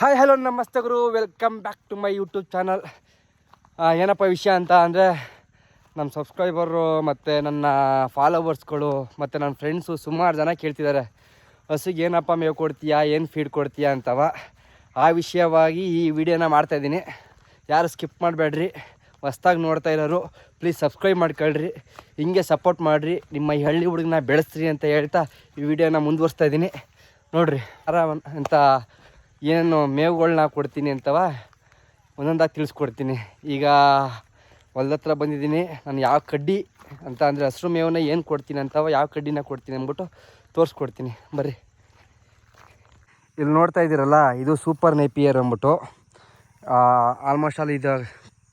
Hi hello ನಮಸ್ತೆ ಗುರು. Welcome back to my YouTube channel ಏನಪ್ಪ ವಿಷಯ ಅಂತ ಅಂದರೆ ನಮ್ಮ ಸಬ್ಸ್ಕ್ರೈಬರು ಮತ್ತು ನನ್ನ ಫಾಲೋವರ್ಸ್ಗಳು ಮತ್ತು ನನ್ನ ಫ್ರೆಂಡ್ಸು ಸುಮಾರು ಜನ ಕೇಳ್ತಿದ್ದಾರೆ ಹಸುಗೆ ಏನಪ್ಪ ಮೇವು ಕೊಡ್ತೀಯಾ, ಏನು ಫೀಡ್ ಕೊಡ್ತೀಯಾ ಅಂತವ. ಆ ವಿಷಯವಾಗಿ ಈ ವಿಡಿಯೋನ ಮಾಡ್ತಾಯಿದ್ದೀನಿ ಯಾರು ಸ್ಕಿಪ್ ಮಾಡಬೇಡ್ರಿ. ಹೊಸ್ದಾಗಿ ನೋಡ್ತಾ ಇರೋರು ಪ್ಲೀಸ್ ಸಬ್ಸ್ಕ್ರೈಬ್ ಮಾಡ್ಕೊಳ್ರಿ. ಹಿಂಗೆ ಸಪೋರ್ಟ್ ಮಾಡಿರಿ. ನಿಮ್ಮ ಈ ಹಳ್ಳಿ ಹುಡುಗನ ಬೆಳೆಸ್ರಿ ಅಂತ ಹೇಳ್ತಾ ಈ ವಿಡಿಯೋನ ಮುಂದುವರಿಸ್ತಾ ಇದ್ದೀನಿ. ನೋಡಿರಿ, ಆರಾಮ ಅಂತ ಏನೇನು ಮೇವುಗಳನ್ನ ಕೊಡ್ತೀನಿ ಅಂತವ ಒಂದೊಂದಾಗಿ ತಿಳಿಸ್ಕೊಡ್ತೀನಿ. ಈಗ ಹೊಲ್ದ ಹತ್ರ ಬಂದಿದ್ದೀನಿ. ನಾನು ಯಾವ ಕಡ್ಡಿ ಅಂತ ಅಂದರೆ ಹಸಿರು ಮೇವನ್ನ ಏನು ಕೊಡ್ತೀನಿ ಅಂತವ ಯಾವ ಕಡ್ಡಿನ ಕೊಡ್ತೀನಿ ಅಂದ್ಬಿಟ್ಟು ತೋರಿಸ್ಕೊಡ್ತೀನಿ. ಬರ್ರಿ. ಇಲ್ಲಿ ನೋಡ್ತಾ ಇದ್ದೀರಲ್ಲ, ಇದು ಸೂಪರ್ ನೈಪಿಯರ್ ಅಂದ್ಬಿಟ್ಟು. ಆಲ್ಮೋಸ್ಟ್ ಅಲ್ಲಿ ಇದು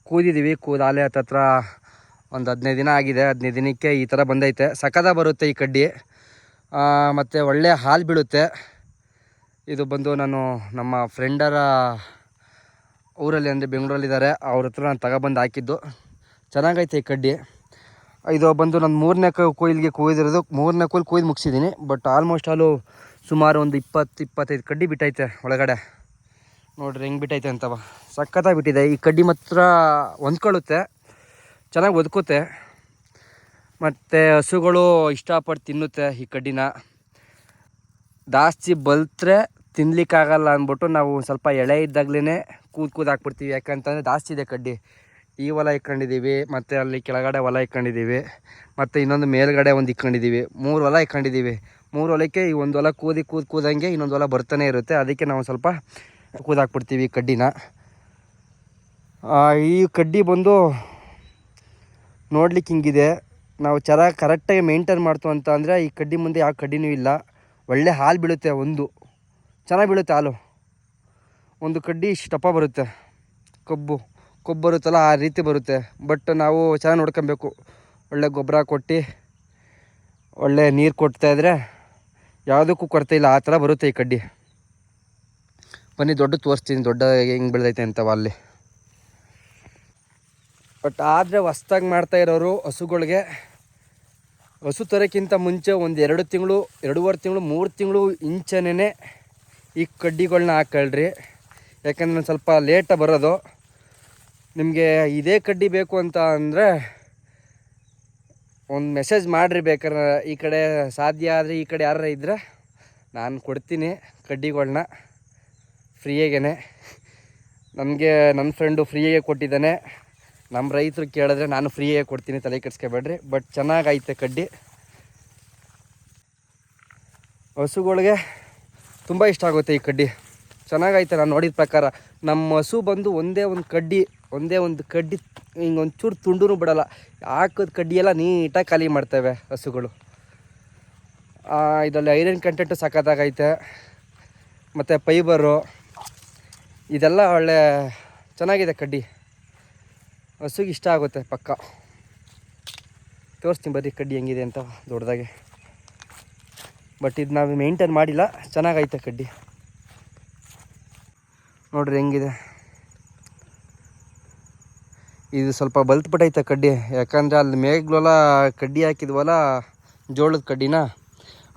ಕೂದಿದ್ದೀವಿ ಕೂದಾಲೆ ಹತ್ತತ್ರ ಒಂದು ಹದಿನೈದು ದಿನ ಆಗಿದೆ. ಹದಿನೈದು ದಿನಕ್ಕೆ ಈ ಥರ ಬಂದೈತೆ. ಸಕದ ಬರುತ್ತೆ ಈ ಕಡ್ಡಿ. ಮತ್ತು ಒಳ್ಳೆ ಹಾಲು ಬೀಳುತ್ತೆ. ಇದು ಬಂದು ನಾನು ನಮ್ಮ ಫ್ರೆಂಡರ ಊರಲ್ಲಿ ಅಂದರೆ ಬೆಂಗಳೂರಲ್ಲಿದ್ದಾರೆ. ಅವ್ರ ಹತ್ರ ನಾನು ತಗೊಬಂದು ಹಾಕಿದ್ದು. ಚೆನ್ನಾಗೈತೆ ಈ ಕಡ್ಡಿ. ಇದು ಬಂದು ನಾನು ಮೂರನೇ ಕೊಯ್ಲಿಗೆ ಕೊಯ್ದಿರೋದು. ಮೂರನೇ ಕೊಯ್ಲು ಕೊಯ್ದು ಮುಗಿಸಿದ್ದೀನಿ. ಬಟ್ ಆಲ್ಮೋಸ್ಟ್ ಆಲು ಸುಮಾರು ಒಂದು ಇಪ್ಪತ್ತು, ಇಪ್ಪತ್ತೈದು ಕಡ್ಡಿ ಬಿಟ್ಟೈತೆ ಒಳಗಡೆ. ನೋಡ್ರಿ ಹೆಂಗೆ ಬಿಟ್ಟೈತೆ ಅಂತವ. ಸಖತ್ತಾಗಿ ಬಿಟ್ಟಿದೆ. ಈ ಕಡ್ಡಿ ಮಾತ್ರ ಹೊಂದ್ಕೊಳ್ಳುತ್ತೆ. ಚೆನ್ನಾಗಿ ಒದ್ಕುತ್ತೆ. ಮತ್ತು ಹಸುಗಳು ಇಷ್ಟಪಟ್ಟು ತಿನ್ನುತ್ತೆ ಈ ಕಡ್ಡಿನ. ಜಾಸ್ತಿ ಬಲ್ತ್ರೆ ತಿನ್ಲಿಕ್ಕಾಗಲ್ಲ ಅಂದ್ಬಿಟ್ಟು ನಾವು ಸ್ವಲ್ಪ ಎಳೆ ಇದ್ದಾಗಲೇ ಕೂದು ಕೂದು ಹಾಕ್ಬಿಡ್ತೀವಿ. ಯಾಕಂತಂದರೆ ಜಾಸ್ತಿ ಇದೆ ಕಡ್ಡಿ. ಈ ಹೊಲ ಇಕ್ಕೊಂಡಿದ್ದೀವಿ, ಮತ್ತು ಅಲ್ಲಿ ಕೆಳಗಡೆ ಹೊಲ ಇಕ್ಕೊಂಡಿದ್ದೀವಿ, ಮತ್ತು ಇನ್ನೊಂದು ಮೇಲ್ಗಡೆ ಒಂದು ಇಕ್ಕೊಂಡಿದ್ದೀವಿ. ಮೂರು ಹೊಲ ಇಕ್ಕೊಂಡಿದ್ದೀವಿ. ಮೂರು ಹೊಲಕ್ಕೆ ಈ ಒಂದು ಹೊಲ ಕೂದಿ ಕೂದು ಕೂದಂಗೆ ಇನ್ನೊಂದು ಹೊಲ ಬರ್ತಾನೆ ಇರುತ್ತೆ. ಅದಕ್ಕೆ ನಾವು ಸ್ವಲ್ಪ ಕೂದಾಕ್ಬಿಡ್ತೀವಿ ಕಡ್ಡಿನ. ಈ ಕಡ್ಡಿ ಬಂದು ನೋಡ್ಲಿಕ್ಕೆ ಹಿಂಗಿದೆ. ನಾವು ಚೆನ್ನಾಗಿ ಕರೆಕ್ಟಾಗಿ ಮೇಂಟೈನ್ ಮಾಡ್ತು ಅಂತ ಅಂದರೆ ಈ ಕಡ್ಡಿ ಮುಂದೆ ಯಾವ ಕಡ್ಡಿನೂ ಇಲ್ಲ. ಒಳ್ಳೆ ಹಾಲು ಬೀಳುತ್ತೆ ಒಂದು. ಚೆನ್ನಾಗಿ ಬೀಳುತ್ತೆ ಹಾಲು. ಒಂದು ಕಡ್ಡಿ ಇಷ್ಟಪ್ಪ ಬರುತ್ತೆ. ಕಬ್ಬು, ಕೊಬ್ಬು ಬರುತ್ತಲ್ಲ ಆ ರೀತಿ ಬರುತ್ತೆ. ಬಟ್ ನಾವು ಚೆನ್ನಾಗಿ ನೋಡ್ಕೊಬೇಕು. ಒಳ್ಳೆ ಗೊಬ್ಬರ ಕೊಟ್ಟು, ಒಳ್ಳೆ ನೀರು ಕೊಡ್ತಾ ಇದ್ದರೆ ಯಾವುದಕ್ಕೂ ಕೊರತೆ ಇಲ್ಲ. ಆ ಥರ ಬರುತ್ತೆ ಈ ಕಡ್ಡಿ. ಬನ್ನಿ ದೊಡ್ಡ ತೋರಿಸ್ತೀನಿ. ದೊಡ್ಡ ಹೆಂಗೆ ಬೆಳೆದೈತೆ ಅಂತವ ಅಲ್ಲಿ. ಬಟ್ ಆದರೆ ಹೊಸ್ದಾಗಿ ಮಾಡ್ತಾ ಇರೋರು ಹಸುಗಳಿಗೆ, ಹಸು ತರೋಕ್ಕಿಂತ ಮುಂಚೆ ಒಂದು ಎರಡು ತಿಂಗಳು, ಎರಡೂವರೆ ತಿಂಗಳು, ಮೂರು ತಿಂಗಳು ಇಂಚನೇ ಈ ಕಡ್ಡಿಗಳನ್ನ ಹಾಕೊಳ್ರಿ. ಯಾಕಂದ್ರೆ ನಾನು ಸ್ವಲ್ಪ ಲೇಟಾಗಿ ಬರೋದು. ನಿಮಗೆ ಇದೇ ಕಡ್ಡಿ ಬೇಕು ಅಂತ ಅಂದರೆ ಒಂದು ಮೆಸೇಜ್ ಮಾಡಿರಿ ಬೇಕಾದ್ರೆ. ಈ ಕಡೆ ಸಾಧ್ಯ ಆದರೆ ಈ ಕಡೆ ಯಾರು ಇದ್ದರೆ ನಾನು ಕೊಡ್ತೀನಿ ಕಡ್ಡಿಗಳನ್ನ ಫ್ರೀಯಾಗೇ ನನಗೆ ನನ್ನ ಫ್ರೆಂಡು ಫ್ರೀಯಾಗೆ ಕೊಟ್ಟಿದ್ದಾನೆ. ನಮ್ಮ ರೈತರು ಕೇಳಿದ್ರೆ ನಾನು ಫ್ರೀಯಾಗಿ ಕೊಡ್ತೀನಿ, ತಲೆ ಕೆಡಿಸ್ಕೋಬೇಡ್ರಿ. ಬಟ್ ಚೆನ್ನಾಗೈತೆ ಕಡ್ಡಿ. ಹಸುಗಳಿಗೆ ತುಂಬ ಇಷ್ಟ ಆಗುತ್ತೆ ಈ ಕಡ್ಡಿ. ಚೆನ್ನಾಗೈತೆ ನಾನು ನೋಡಿದ ಪ್ರಕಾರ. ನಮ್ಮ ಹಸು ಬಂದು ಒಂದೇ ಒಂದು ಕಡ್ಡಿ, ಒಂದೇ ಒಂದು ಕಡ್ಡಿ, ಹಿಂಗೆ ಒಂಚೂರು ತುಂಡೂ ಬಿಡೋಲ್ಲ. ಹಾಕಿದ ಕಡ್ಡಿ ಎಲ್ಲ ನೀಟಾಗಿ ಖಾಲಿ ಮಾಡ್ತೇವೆ ಹಸುಗಳು. ಇದರಲ್ಲಿ ಐರನ್ ಕಂಟೆಂಟು ಸಾಕತ್ತಾಗೈತೆ ಮತ್ತು ಫೈಬರು ಇದೆಲ್ಲ ಒಳ್ಳೆ ಚೆನ್ನಾಗಿದೆ ಕಡ್ಡಿ. ಹಸುಗೆ ಇಷ್ಟ ಆಗುತ್ತೆ ಪಕ್ಕ. ತೋರಿಸ್ತೀನಿ ಬರ್ರಿ ಕಡ್ಡಿ ಹೆಂಗಿದೆ ಅಂತ ದೊಡ್ಡದಾಗೆ. ಬಟ್ ಇದು ನಾವು ಮೇಂಟೈನ್ ಮಾಡಿಲ್ಲ. ಚೆನ್ನಾಗೈತೆ ಕಡ್ಡಿ. ನೋಡ್ರಿ ಹೆಂಗಿದೆ. ಇದು ಸ್ವಲ್ಪ ಬಲ್ತ್ಬಿಟ್ಟೈತೆ ಕಡ್ಡಿ. ಯಾಕಂದರೆ ಅಲ್ಲಿ ಮೇಗ್ಲೆಲ್ಲ ಕಡ್ಡಿ ಹಾಕಿದ್ವಲ್ಲ, ಜೋಳದ ಕಡ್ಡಿನ,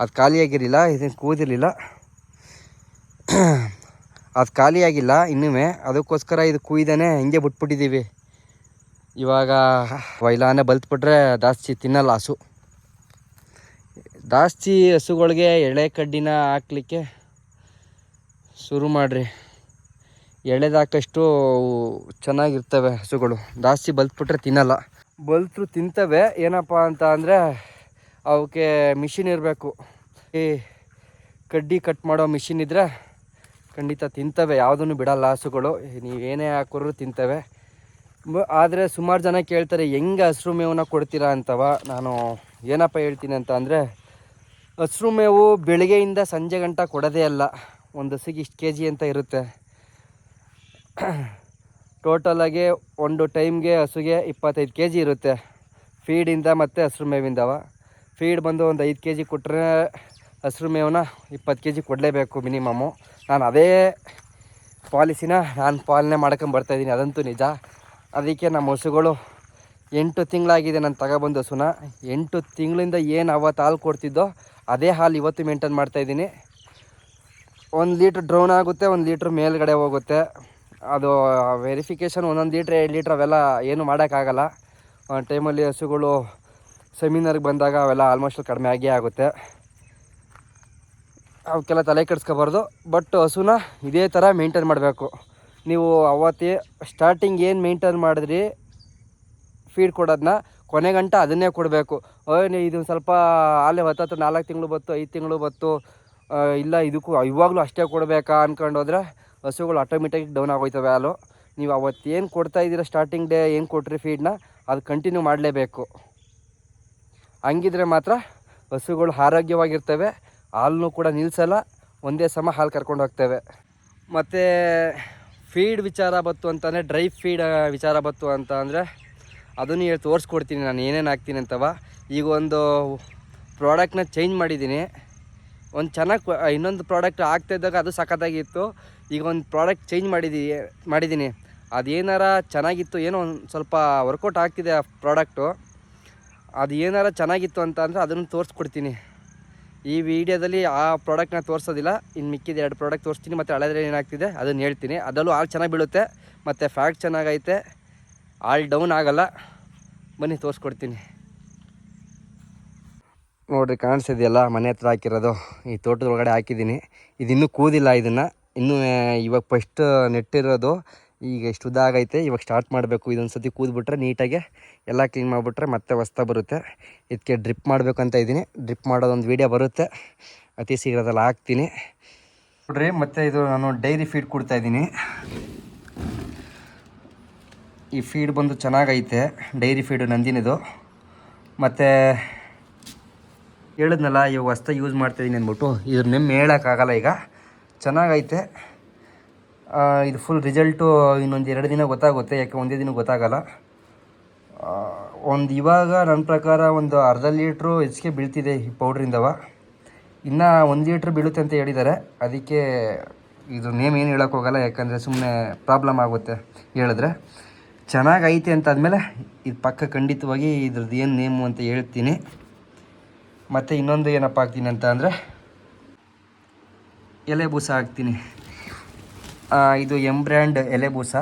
ಅದು ಖಾಲಿಯಾಗಿರಲಿಲ್ಲ ಇದನ್ನು ಕೂದಿರಲಿಲ್ಲ. ಅದು ಖಾಲಿಯಾಗಿಲ್ಲ ಇನ್ನೂ ಅದಕ್ಕೋಸ್ಕರ ಇದು ಕೂಯ್ದೇ ಹಿಂಗೆ ಬಿಟ್ಬಿಟ್ಟಿದ್ದೀವಿ ಇವಾಗ, ವೈಲಾನೆ ಬಲ್ತ್ಬಿಟ್ರೆ ಜಾಸ್ತಿ ತಿನ್ನಲ್ಲ ಹಸು. ಜಾಸ್ತಿ ಹಸುಗಳಿಗೆ ಎಳೆ ಕಡ್ಡಿನ ಹಾಕ್ಲಿಕ್ಕೆ ಶುರು ಮಾಡಿರಿ. ಎಳೆದಾಕಷ್ಟು ಚೆನ್ನಾಗಿರ್ತವೆ ಹಸುಗಳು. ಜಾಸ್ತಿ ಬಲ್ತ್ಬಿಟ್ರೆ ತಿನ್ನಲ್ಲ. ಬಲ್ತರು ತಿಂತವೆ. ಏನಪ್ಪ ಅಂತ ಅಂದರೆ ಅವಕ್ಕೆ ಮಿಷಿನ್ ಇರಬೇಕು. ಈ ಕಡ್ಡಿ ಕಟ್ ಮಾಡೋ ಮಿಷಿನ್ ಇದ್ದರೆ ಖಂಡಿತ ತಿಂತವೆ. ಯಾವುದನ್ನು ಬಿಡಲ್ಲ ಹಸುಗಳು. ನೀವೇನೇ ಹಾಕೋರು ತಿಂತವೆ. ಆದರೆ ಸುಮಾರು ಜನ ಕೇಳ್ತಾರೆ, ಹೆಂಗೆ ಹಸಿರು ಮೇವನ್ನ ಕೊಡ್ತೀರಾ? ಅಂತವ. ನಾನು ಏನಪ್ಪ ಹೇಳ್ತೀನಿ ಅಂತ ಅಂದರೆ ಹಸ್ರು ಮೇವು ಬೆಳಗ್ಗೆಯಿಂದ ಸಂಜೆ ಗಂಟ ಕೊಡೋದೇ ಅಲ್ಲ, ಒಂದು ಹಸಿಗೆ ಇಷ್ಟು ಕೆ ಜಿ ಅಂತ ಇರುತ್ತೆ. ಟೋಟಲಾಗಿ ಒಂದು ಟೈಮ್ಗೆ ಹಸುಗೆ ಇಪ್ಪತ್ತೈದು ಕೆ ಜಿ ಇರುತ್ತೆ ಫೀಡಿಂದ ಮತ್ತು ಹಸಿರು ಮೇವಿಂದವ ಫೀಡ್ ಬಂದು ಒಂದು ಐದು ಕೆ ಜಿ ಕೊಟ್ಟರೆ ಹಸಿರು ಮೇವನ್ನ ಇಪ್ಪತ್ತು ಕೆ ಜಿ ಕೊಡಲೇಬೇಕು ಮಿನಿಮಮ್ಮು ನಾನು ಅದೇ ಪಾಲಿಸಿನ ನಾನು ಪಾಲನೆ ಮಾಡ್ಕೊಂಡು ಬರ್ತಾಯಿದ್ದೀನಿ ಅದಂತೂ ನಿಜ. ಅದಕ್ಕೆ ನಮ್ಮ ಹಸುಗಳು ಎಂಟು ತಿಂಗಳಾಗಿದೆ ನಾನು ತಗೊಬಂದು ಹಸುನ ಎಂಟು ತಿಂಗಳಿಂದ ಏನು ಅವತ್ತು ಹಾಲು ಕೊಡ್ತಿದ್ದೋ ಅದೇ ಹಾಲು ಇವತ್ತು ಮೇಂಟೈನ್ ಮಾಡ್ತಾಯಿದ್ದೀನಿ ಒಂದು ಲೀಟ್ರ್ ಡ್ರೌನ್ ಆಗುತ್ತೆ, ಒಂದು ಲೀಟ್ರ್ ಮೇಲ್ಗಡೆ ಹೋಗುತ್ತೆ. ಅದು ವೆರಿಫಿಕೇಷನ್ ಒಂದೊಂದು ಲೀಟ್ರ್, ಎರಡು ಲೀಟ್ರ್ ಅವೆಲ್ಲ ಏನು ಮಾಡೋಕ್ಕಾಗಲ್ಲ. ಟೈಮಲ್ಲಿ ಹಸುಗಳು ಸೆಮಿನಾರ್ಗೆ ಬಂದಾಗ ಅವೆಲ್ಲ ಆಲ್ಮೋಸ್ಟ್ ಕಡಿಮೆ ಆಗೇ ಆಗುತ್ತೆ. ಅವಕ್ಕೆಲ್ಲ ತಲೆ ಕೆಡಿಸ್ಕೋಬಾರ್ದು. ಬಟ್ ಹಸುನ ಇದೇ ಥರ ಮೇಂಟೈನ್ ಮಾಡಬೇಕು. ನೀವು ಅವತ್ತೇ ಸ್ಟಾರ್ಟಿಂಗ್ ಏನು ಮೇಂಟೈನ್ ಮಾಡಿದ್ರಿ ಫೀಡ್ ಕೊಡೋದನ್ನ ಕೊನೆಗಂಟ ಅದನ್ನೇ ಕೊಡಬೇಕು. ಇದು ಸ್ವಲ್ಪ ಅಲ್ಲೇ ಹೊತ್ತತ್ತು ನಾಲ್ಕು ತಿಂಗಳು ಬತ್ತು, ಐದು ತಿಂಗಳು ಬತ್ತು ಇಲ್ಲ ಇದಕ್ಕೂ ಇವಾಗಲೂ ಅಷ್ಟೇ ಕೊಡಬೇಕಾ ಅಂದ್ಕೊಂಡು ಹಸುಗಳು ಆಟೋಮೆಟಿಕ್ ಡೌನ್ ಆಗೋಯ್ತವೆ ಹಾಲು. ನೀವು ಅವತ್ತೇನು ಕೊಡ್ತಾ ಇದ್ದೀರ ಸ್ಟಾರ್ಟಿಂಗ್ ಡೇ ಏನು ಕೊಟ್ರಿ ಫೀಡ್ನ ಅದು ಕಂಟಿನ್ಯೂ ಮಾಡಲೇಬೇಕು. ಹಂಗಿದ್ರೆ ಮಾತ್ರ ಹಸುಗಳು ಆರೋಗ್ಯವಾಗಿರ್ತವೆ, ಹಾಲನ್ನು ಕೂಡ ನಿಲ್ಲಿಸಲ್ಲ ಒಂದೇ ಸಮ ಹಾಲು ಕರ್ಕೊಂಡು ಹೋಗ್ತೇವೆ. ಮತ್ತು ಫೀಡ್ ವಿಚಾರ ಬತ್ತು ಅಂತಂದರೆ ಡ್ರೈ ಫೀಡ್ ವಿಚಾರ ಬತ್ತು ಅಂತ ಅಂದರೆ ಅದನ್ನು ಹೇಳಿ ತೋರಿಸ್ಕೊಡ್ತೀನಿ, ನಾನು ಏನೇನು ಹಾಕ್ತೀನಿ ಅಂತವ. ಈಗ ಒಂದು ಪ್ರಾಡಕ್ಟ್ನ ಚೇಂಜ್ ಮಾಡಿದ್ದೀನಿ. ಒಂದು ಚೆನ್ನಾಗಿ ಇನ್ನೊಂದು ಪ್ರಾಡಕ್ಟ್ ಆಗ್ತಾ ಇದ್ದಾಗ ಅದು ಸಖತ್ತಾಗಿತ್ತು. ಈಗ ಒಂದು ಪ್ರಾಡಕ್ಟ್ ಚೇಂಜ್ ಮಾಡಿದ್ದೀ ಮಾಡಿದ್ದೀನಿ ಅದೇನಾರ ಚೆನ್ನಾಗಿತ್ತು, ಏನೋ ಒಂದು ಸ್ವಲ್ಪ ವರ್ಕೌಟ್ ಆಗ್ತಿದೆ ಆ ಪ್ರಾಡಕ್ಟು ಅದು ಏನಾರ ಚೆನ್ನಾಗಿತ್ತು ಅಂತ ಅಂದರೆ ಅದನ್ನು ತೋರಿಸ್ಕೊಡ್ತೀನಿ. ಈ ವಿಡಿಯೋದಲ್ಲಿ ಆ ಪ್ರಾಡಕ್ಟ್ನ ತೋರಿಸೋದಿಲ್ಲ. ಇನ್ನು ಮಿಕ್ಕಿದ ಎರಡು ಪ್ರಾಡಕ್ಟ್ ತೋರಿಸ್ತೀನಿ, ಮತ್ತು ಹಳೆದ್ರೆ ಏನಾಗ್ತಿದೆ ಅದನ್ನು ಹೇಳ್ತೀನಿ. ಅದರಲ್ಲೂ ಹಾಲು ಚೆನ್ನಾಗಿ ಬೀಳುತ್ತೆ, ಮತ್ತು ಫ್ಯಾಟ್ ಚೆನ್ನಾಗೈತೆ. ಹಾಲು ಡೌನ್ ಆಗಲ್ಲ. ಬನ್ನಿ ತೋರಿಸ್ಕೊಡ್ತೀನಿ. ನೋಡ್ರಿ ಕಾಣಿಸ್ತಿದೆಯಲ್ಲ ಮನೆ ಹತ್ರ ಹಾಕಿರೋದು. ಈ ತೋಟದ ಒಳಗಡೆ ಹಾಕಿದ್ದೀನಿ. ಇದು ಇನ್ನೂ ಕೂದಿಲ್ಲ ಇದನ್ನು. ಇನ್ನೂ ಇವಾಗ ಫಸ್ಟ್ ನೆಟ್ಟಿರೋದು ಈಗ ಎಷ್ಟು ಉದ್ದ ಆಗೈತೆ. ಇವಾಗ ಸ್ಟಾರ್ಟ್ ಮಾಡಬೇಕು. ಇದೊಂದು ಸತಿ ಕೂದ್ಬಿಟ್ರೆ ನೀಟಾಗಿ ಎಲ್ಲ ಕ್ಲೀನ್ ಮಾಡಿಬಿಟ್ರೆ ಮತ್ತೆ ಹೊಸ್ತಾ ಬರುತ್ತೆ. ಇದಕ್ಕೆ ಡ್ರಿಪ್ ಮಾಡಬೇಕಂತ ಇದ್ದೀನಿ. ಡ್ರಿಪ್ ಮಾಡೋದೊಂದು ವೀಡಿಯೋ ಬರುತ್ತೆ. ಅತಿ ಶೀಘ್ರದಲ್ಲಿ ಹಾಕ್ತೀನಿ. ನೋಡ್ರಿ, ಮತ್ತು ಇದು ನಾನು ಡೈರಿ ಫೀಡ್ ಕೊಡ್ತಾ ಇದ್ದೀನಿ. ಈ ಫೀಡ್ ಬಂದು ಚೆನ್ನಾಗೈತೆ. ಡೈರಿ ಫೀಡು ನಂದಿನಿದು. ಮತ್ತು ಹೇಳಿದ್ನಲ್ಲ ಇವಾಗ ಹೊಸ್ದಾಗಿ ಯೂಸ್ ಮಾಡ್ತಾಯಿದ್ದೀನಿ ಅಂದ್ಬಿಟ್ಟು, ಇದ್ರ ನೆಮ್ಮೆ ಹೇಳೋಕ್ಕಾಗಲ್ಲ ಈಗ. ಚೆನ್ನಾಗೈತೆ. ಇದು ಫುಲ್ ರಿಸಲ್ಟು ಇನ್ನೊಂದು ಎರಡು ದಿನ ಗೊತ್ತಾಗುತ್ತೆ, ಯಾಕೆ ಒಂದೇ ದಿನ ಗೊತ್ತಾಗಲ್ಲ. ಒಂದು ಇವಾಗ ನನ್ನ ಪ್ರಕಾರ ಒಂದು ಅರ್ಧ ಲೀಟ್ರು ಹೆಚ್ಚಿಗೆ ಬೀಳ್ತಿದೆ ಈ ಪೌಡ್ರಿಂದವ ಇನ್ನು ಒಂದು ಲೀಟ್ರ್ ಬೀಳುತ್ತೆ ಅಂತ ಹೇಳಿದ್ದಾರೆ ಅದಕ್ಕೆ ಇದು ನೇಮ್ ಏನು ಹೇಳೋಕ್ಕೋಗಲ್ಲ, ಯಾಕಂದರೆ ಸುಮ್ಮನೆ ಪ್ರಾಬ್ಲಮ್ ಆಗುತ್ತೆ, ಹೇಳಿದ್ರೆ. ಚೆನ್ನಾಗೈತೆ ಅಂತ ಆದಮೇಲೆ ಇದು ಪಕ್ಕ ಖಂಡಿತವಾಗಿ ಇದ್ರದ್ದು ಏನು ನೇಮು ಅಂತ ಹೇಳ್ತೀನಿ. ಮತ್ತು ಇನ್ನೊಂದು ಏನಪ್ಪ ಹಾಕ್ತೀನಿ ಅಂತ ಅಂದರೆ ಎಲೆ ಬೂಸ ಹಾಕ್ತೀನಿ. ಇದು ಎಂ ಬ್ರ್ಯಾಂಡ್ ಎಲೆ ಬೂಸ.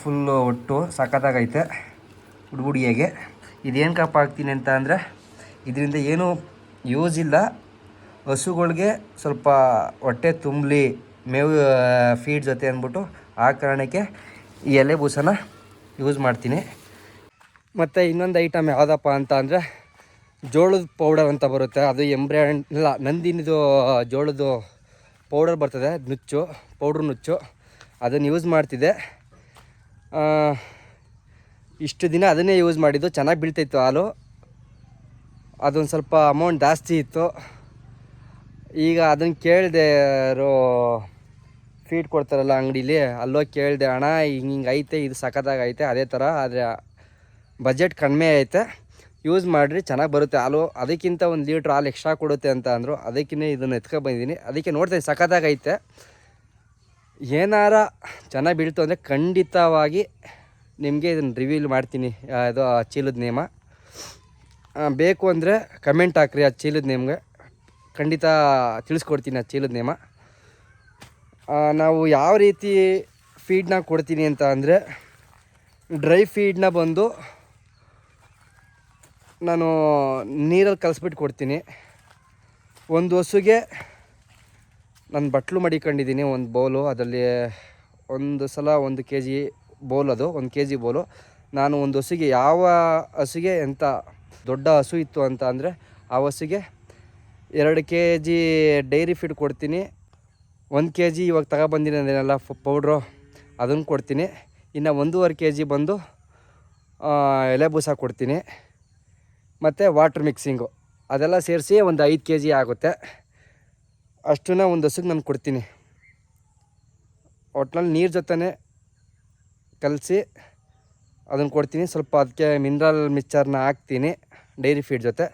ಫುಲ್ಲು ಒಟ್ಟು ಸಖತ್ತಾಗೈತೆ ಹುಡುಗುಡಿಯಾಗೆ ಇದೇನಕ್ಕಪ್ಪ ಹಾಕ್ತೀನಿ ಅಂತ ಅಂದರೆ ಇದರಿಂದ ಏನೂ ಯೂಸ್ ಇಲ್ಲ. ಹಸುಗಳಿಗೆ ಸ್ವಲ್ಪ ಹೊಟ್ಟೆ ತುಂಬಲಿ, ಮೇವು ಫೀಡ್ ಜೊತೆ ಅಂದ್ಬಿಟ್ಟು ಆ ಕಾರಣಕ್ಕೆ ಈ ಎಲೆ ಬೂಸನ ಯೂಸ್ ಮಾಡ್ತೀನಿ. ಮತ್ತು ಇನ್ನೊಂದು ಐಟಮ್ ಯಾವುದಪ್ಪ ಅಂತ ಅಂದರೆ ಜೋಳದ ಪೌಡರ್ ಅಂತ ಬರುತ್ತೆ. ಅದು ಎಂಬ್ರ್ಯಾಂಡ್ ಇಲ್ಲ, ನಂದಿನದು ಜೋಳದ್ದು ಪೌಡರ್ ಬರ್ತದೆ. ನುಚ್ಚು ಪೌಡ್ರ್ ನುಚ್ಚು. ಅದನ್ನು ಯೂಸ್ ಮಾಡ್ತಿದ್ದೆ. ಇಷ್ಟು ದಿನ ಅದನ್ನೇ ಯೂಸ್ ಮಾಡಿದ್ದು. ಚೆನ್ನಾಗಿ ಬೀಳ್ತಾಯಿತ್ತು ಹಾಲು. ಅದೊಂದು ಸ್ವಲ್ಪ ಅಮೌಂಟ್ ಜಾಸ್ತಿ ಇತ್ತು. ಈಗ ಅದನ್ನು ಕೇಳಿದೆ ಫೀಡ್ ಕೊಡ್ತಾರಲ್ಲ ಅಂಗಡೀಲಿ, ಅಲ್ಲೋಗಿ ಕೇಳಿದೆ, ಅಣ್ಣ, ಹಿಂಗೆ ಹಿಂಗೆ ಐತೆ, ಇದು ಸಖತ್ತಾಗಿ ಐತೆ, ಅದೇ ಥರ ಆದರೆ ಬಜೆಟ್ ಕಡಿಮೆ ಐತೆ ಯೂಸ್ ಮಾಡಿರಿ, ಚೆನ್ನಾಗಿ ಬರುತ್ತೆ. ಹಾಲು ಅದಕ್ಕಿಂತ ಒಂದು ಲೀಟ್ರ್ ಹಾಲು ಎಕ್ಸ್ಟ್ರಾ ಕೊಡುತ್ತೆ ಅಂತ ಅಂದರು ಅದಕ್ಕೇ ಇದನ್ನು ಎತ್ಕೊ ಬಂದಿದ್ದೀನಿ ಅದಕ್ಕೆ ನೋಡ್ತೀನಿ ಸಖತ್ತಾಗೈತೆ ಏನಾರ ಚೆನ್ನಾಗಿ ಬೀಳ್ತು ಅಂದರೆ ಖಂಡಿತವಾಗಿ ನಿಮಗೆ ಇದನ್ನು ರಿವೀಲ್ ಮಾಡ್ತೀನಿ ಇದು ಆ ಚೀಲದ ನೇಮ. ಬೇಕು ಅಂದರೆ ಕಮೆಂಟ್ ಹಾಕ್ರಿ ಆ ಚೀಲದ ನೇಮ್ಗೆ. ಖಂಡಿತ ತಿಳಿಸ್ಕೊಡ್ತೀನಿ ಆ ಚೀಲದ ನೇಮ. ನಾವು ಯಾವ ರೀತಿ ಫೀಡ್ನ ಕೊಡ್ತೀನಿ ಅಂತ ಅಂದರೆ ಡ್ರೈ ಫೀಡ್ನ ಬಂದು ನಾನು ನೀರಲ್ಲಿ ಕಲಸ್ಬಿಟ್ಟು ಕೊಡ್ತೀನಿ. ಒಂದು ಹಸುಗೆ ನಾನು ಬಟ್ಲು ಮಡಿಕೊಂಡಿದ್ದೀನಿ, ಒಂದು ಬೌಲು, ಅದರಲ್ಲಿ ಒಂದು ಸಲ ಒಂದು ಕೆ ಜಿ ಬೌಲ್ ಅದು, ಒಂದು ಕೆ ಜಿ ಬೌಲು. ನಾನು ಒಂದು ಹಸುಗೆ ಯಾವ ಹಸುಗೆ ಎಂಥ ದೊಡ್ಡ ಹಸು ಇತ್ತು ಅಂತ ಅಂದರೆ, ಆ ಹಸುಗೆ ಎರಡು ಕೆ ಜಿ ಡೈರಿ ಫೀಡ್ ಕೊಡ್ತೀನಿ. ಒಂದು ಕೆ ಜಿ ಇವಾಗ ತಗೊಬಂದಿರೋದೇನಲ್ಲ ಪೌಡ್ರು ಅದನ್ನು ಕೊಡ್ತೀನಿ. ಇನ್ನು ಒಂದೂವರೆ ಕೆ ಜಿ ಬಂದು ಎಲೆ ಬೂಸ ಕೊಡ್ತೀನಿ. ಮತ್ತು ವಾಟ್ರ್ ಮಿಕ್ಸಿಂಗು ಅದೆಲ್ಲ ಸೇರಿಸಿ ಒಂದು ಐದು ಕೆ ಜಿ ಆಗುತ್ತೆ. ಅಷ್ಟನ್ನ ಒಂದು ಹಸುಗೆ ನಾನು ಕೊಡ್ತೀನಿ. ಒಟ್ನಲ್ಲಿ ನೀರು ಜೊತೆ ಕಲಸಿ ಅದನ್ನು ಕೊಡ್ತೀನಿ. ಸ್ವಲ್ಪ ಅದಕ್ಕೆ ಮಿನರಲ್ ಮಿಕ್ಚರ್ನ ಹಾಕ್ತೀನಿ ಡೈರಿ ಫೀಡ್ ಜೊತೆ.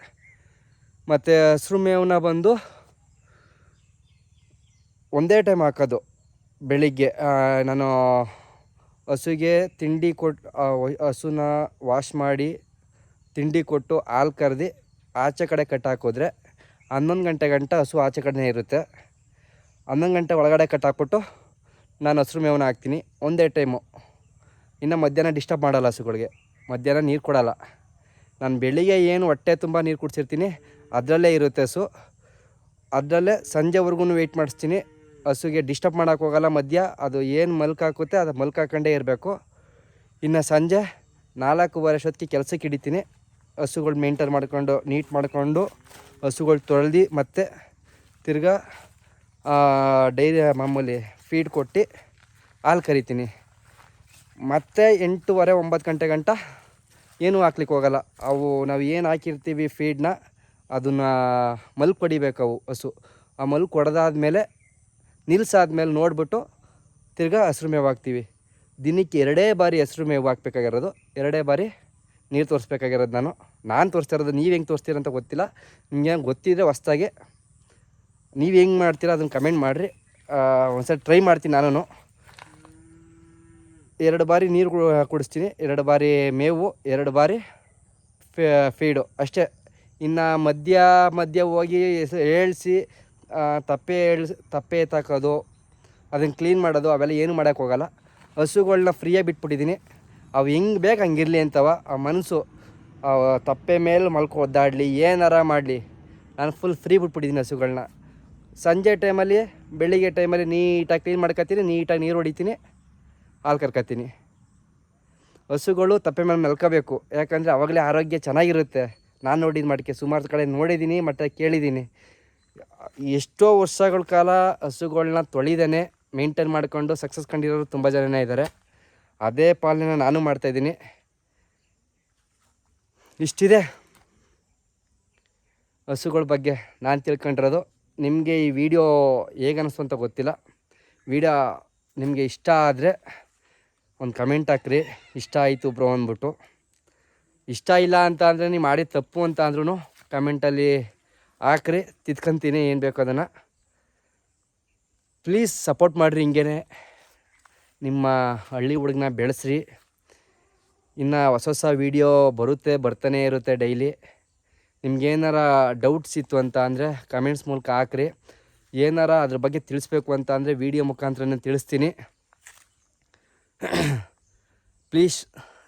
ಮತ್ತು ಹಸ್ರು ಮೇವನ್ನ ಬಂದು ಒಂದೇ ಟೈಮ್ ಹಾಕೋದು. ಬೆಳಿಗ್ಗೆ ನಾನು ಹಸುಗೆ ತಿಂಡಿ ಕೊಟ್ಟು ಹಸುನ ವಾಶ್ ಮಾಡಿ ತಿಂಡಿ ಕೊಟ್ಟು ಹಾಲು ಕರೆದು ಆಚೆ ಕಡೆ ಕಟ್ಟಾಕಿದ್ರೆ ಹನ್ನೊಂದು ಗಂಟೆ ಗಂಟ ಹಸು ಆಚೆ ಕಡೆನೇ ಇರುತ್ತೆ. ಹನ್ನೊಂದು ಗಂಟೆ ಒಳಗಡೆ ಕಟ್ ಹಾಕ್ಬಿಟ್ಟು ನಾನು ಹಸ್ರು ಮೇವನ್ನ ಹಾಕ್ತೀನಿ. ಒಂದೇ ಟೈಮು ಇನ್ನು ಮಧ್ಯಾಹ್ನ ಡಿಸ್ಟರ್ಬ್ ಮಾಡಲ್ಲ ಹಸುಗಳಿಗೆ. ಮಧ್ಯಾಹ್ನ ನೀರು ಕೊಡಲ್ಲ. ನಾನು ಬೆಳಿಗ್ಗೆ ಏನು ಹೊಟ್ಟೆ ತುಂಬ ನೀರು ಕುಡಿಸಿರ್ತೀನಿ. ಅದರಲ್ಲೇ ಇರುತ್ತೆ ಹಸು. ಅದರಲ್ಲೇ ಸಂಜೆವರೆಗೂ ವೆಯ್ಟ್ ಮಾಡಿಸ್ತೀನಿ. ಹಸುಗೆ ಡಿಸ್ಟರ್ಬ್ ಮಾಡೋಕೆ ಹೋಗಲ್ಲ ಮಧ್ಯ. ಅದು ಏನು ಮಲ್ಕಾಕುತ್ತೆ ಅದು ಮಲ್ಕಾಕೊಂಡೇ ಇರಬೇಕು. ಇನ್ನು ಸಂಜೆ ನಾಲ್ಕೂವರೆ ಅಷ್ಟೊತ್ತಿಗೆ ಕೆಲಸಕ್ಕೆ ಹಿಡಿತೀನಿ ಹಸುಗಳು ಮೇಂಟೈನ್ ಮಾಡ್ಕೊಂಡು ನೀಟ್ ಮಾಡ್ಕೊಂಡು, ಹಸುಗಳು ತೊಳೆದು ಮತ್ತು ತಿರ್ಗಾ ಡೈರಿ ಮಾಮೂಲಿ ಫೀಡ್ ಕೊಟ್ಟು ಹಾಲು ಕರಿತೀನಿ. ಮತ್ತು ಎಂಟೂವರೆ ಒಂಬತ್ತು ಗಂಟೆ ಗಂಟ ಏನೂ ಹಾಕ್ಲಿಕ್ಕೆ ಹೋಗಲ್ಲ. ಅವು ನಾವು ಏನು ಹಾಕಿರ್ತೀವಿ ಫೀಡ್ನ ಅದನ್ನು ಮಲ್ಕೊಡಿಬೇಕು ಅವು ಹಸು. ಆ ಮಲ್ಕ್ ಹೊಡೆದಾದ್ಮೇಲೆ ನಿಲ್ಸಾದ್ಮೇಲೆ ನೋಡಿಬಿಟ್ಟು ತಿರ್ಗಾ ಹಸಿರು ಮೇವು ಹಾಕ್ತೀವಿ. ದಿನಕ್ಕೆ ಎರಡೇ ಬಾರಿ ಹಸಿರು ಮೇವು ಹಾಕ್ಬೇಕಾಗಿರೋದು. ಎರಡೇ ಬಾರಿ ನೀರು ತೋರಿಸ್ಬೇಕಾಗಿರೋದು ನಾನು. ನಾನು ತೋರಿಸ್ತಾ ಇರೋದು ನೀವು ಹೆಂಗೆ ತೋರಿಸ್ತೀರ ಅಂತ ಗೊತ್ತಿಲ್ಲ. ಹೆಂಗೆ ಗೊತ್ತಿದ್ರೆ ಹೊಸ್ದಾಗೆ ನೀವು ಹೆಂಗೆ ಮಾಡ್ತೀರಾ ಅದನ್ನು ಕಮೆಂಟ್ ಮಾಡಿರಿ. ಒಂದ್ಸಲ ಟ್ರೈ ಮಾಡ್ತೀನಿ ನಾನು ಎರಡು ಬಾರಿ ನೀರು ಕುಡಿಸ್ತೀನಿ. ಎರಡು ಬಾರಿ ಮೇವು, ಎರಡು ಬಾರಿ ಫೀಡು ಅಷ್ಟೇ. ಇನ್ನು ಮಧ್ಯ ಮಧ್ಯ ಹೋಗಿ ಏಳಿಸಿ ತಪ್ಪೆ ಏಳ್ಸಿ ತಪ್ಪೆ ಎತ್ತಾಕೋದು ಅದನ್ನು ಕ್ಲೀನ್ ಮಾಡೋದು, ಅವೆಲ್ಲ ಏನು ಮಾಡೋಕೆ ಹೋಗೋಲ್ಲ. ಹಸುಗಳನ್ನ ಫ್ರೀಯಾಗಿ ಬಿಟ್ಬಿಟ್ಟಿದ್ದೀನಿ ಅವು ಹೆಂಗೆ ಬೇಕು ಹಂಗಿರಲಿ ಅಂತವ, ಆ ಮನಸ್ಸು ತಪ್ಪೆ ಮೇಲೆ ಮಲ್ಕೊ, ಒದ್ದಾಡಲಿ, ಏನಾರ ಮಾಡಲಿ. ನಾನು ಫುಲ್ ಫ್ರೀ ಬಿಟ್ಬಿಟ್ಟಿದ್ದೀನಿ ಹಸುಗಳನ್ನ ಸಂಜೆ ಟೈಮಲ್ಲಿ, ಬೆಳಿಗ್ಗೆ ಟೈಮಲ್ಲಿ ನೀಟಾಗಿ ಕ್ಲೀನ್ ಮಾಡ್ಕೊತೀನಿ ನೀಟಾಗಿ ನೀರು ಹೊಡಿತೀನಿ, ಹಾಲು ಕರ್ಕೊತೀನಿ ಹಸುಗಳು ತಪ್ಪೆ ಮೇಲೆ ಮಲ್ಕೋಬೇಕು. ಯಾಕಂದರೆ ಅವಾಗಲೇ ಆರೋಗ್ಯ ಚೆನ್ನಾಗಿರುತ್ತೆ. ನಾನು ನೋಡಿದ ಮಾಡಕ್ಕೆ ಸುಮಾರು ಕಡೆ ನೋಡಿದ್ದೀನಿ ಮತ್ತು ಕೇಳಿದ್ದೀನಿ ಎಷ್ಟೋ ವರ್ಷಗಳ ಕಾಲ ಹಸುಗಳನ್ನ ತೊಳಿದೇನೆ ಮೇಂಟೈನ್ ಮಾಡಿಕೊಂಡು ಸಕ್ಸಸ್ ಕಂಡಿರೋರು ತುಂಬ ಜನನೇ ಇದ್ದಾರೆ. ಅದೇ ಪಾಲನೆ ನಾನು ಮಾಡ್ತಾಯಿದ್ದೀನಿ ಇಷ್ಟಿದೆ. ಹಸುಗಳ ಬಗ್ಗೆ ನಾನು ತಿಳ್ಕೊಂಡಿರೋದು. ನಿಮಗೆ ಈ ವಿಡಿಯೋ ಹೇಗೆ ಅನ್ನಿಸ್ತು ಅಂತ ಗೊತ್ತಿಲ್ಲ. ವಿಡಿಯೋ ನಿಮಗೆ ಇಷ್ಟ ಆದರೆ ಒಂದು ಕಮೆಂಟ್ ಹಾಕ್ರಿ. ಇಷ್ಟ ಆಯಿತು ಬ್ರೋ ಅಂದ್ಬಿಟ್ಟು. ಇಷ್ಟ ಇಲ್ಲ ಅಂತ ಅಂದರೆ ನೀವು ಮಾಡಿದ ತಪ್ಪು ಅಂತ ಅಂದ್ರೂ ಕಮೆಂಟಲ್ಲಿ ಹಾಕ್ರಿ, ತಿತ್ಕೊಂತೀನಿ, ಏನು ಬೇಕು ಅದನ್ನು. ಪ್ಲೀಸ್ ಸಪೋರ್ಟ್ ಮಾಡಿರಿ ಹಿಂಗೇ ನಿಮ್ಮ ಹಳ್ಳಿ ಹುಡುಗನ ಬೆಳೆಸ್ರಿ. ಇನ್ನು ಹೊಸ ಹೊಸ ವೀಡಿಯೋ ಬರುತ್ತೆ, ಬರ್ತಾನೆ ಇರುತ್ತೆ ಡೈಲಿ ನಿಮ್ಗೇನಾರ ಡೌಟ್ಸ್ ಇತ್ತು ಅಂತ ಅಂದರೆ ಕಮೆಂಟ್ಸ್ ಮೂಲಕ ಹಾಕ್ರಿ. ಏನಾರ ಅದ್ರ ಬಗ್ಗೆ ತಿಳಿಸ್ಬೇಕು ಅಂತ ಅಂದರೆ ವೀಡಿಯೋ ಮುಖಾಂತರನೇ ತಿಳಿಸ್ತೀನಿ. ಪ್ಲೀಸ್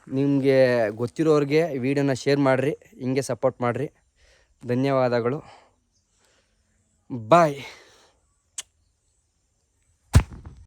ನಿಮಗೆ ಗೊತ್ತಿರೋರಿಗೆ ವೀಡಿಯೋನ ಶೇರ್ ಮಾಡಿರಿ, ಹಿಂಗೆ ಸಪೋರ್ಟ್ ಮಾಡಿರಿ. ಧನ್ಯವಾದಗಳು. Bye.